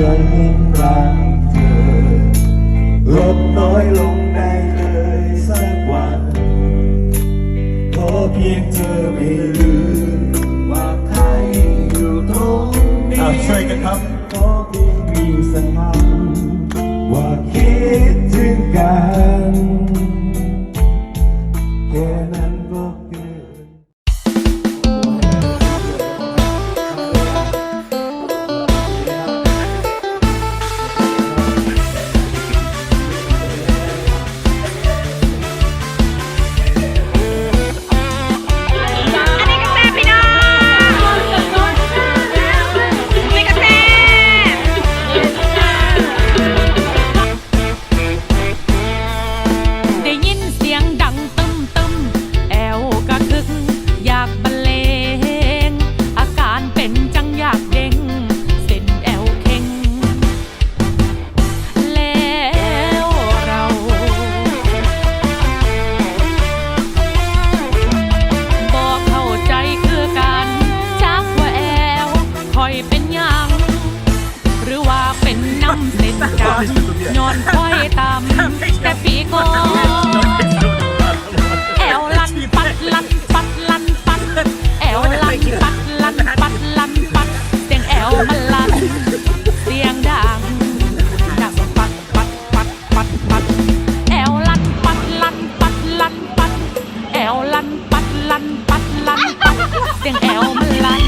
ำว่าฉันรักเธอ ลดน้อยลงได้เลยสักวันขอเพียงเธอไม่ลืมว่าใครอยู่ตรงนี้ช่วยกันครับำเส้นจังย้อนคอยตำแต่ปีก่อนแอวลันปัดลันปัดลันปัดแอวลันปัดลันปัดลันปัดเสียงแอวมันลันเสียงดังดังปัดปัดปัดปัดปัดแอวลันปัดลันปัดลันปัดแอวลันปัดลันปัดลันปัดเสียงแอวมันลัน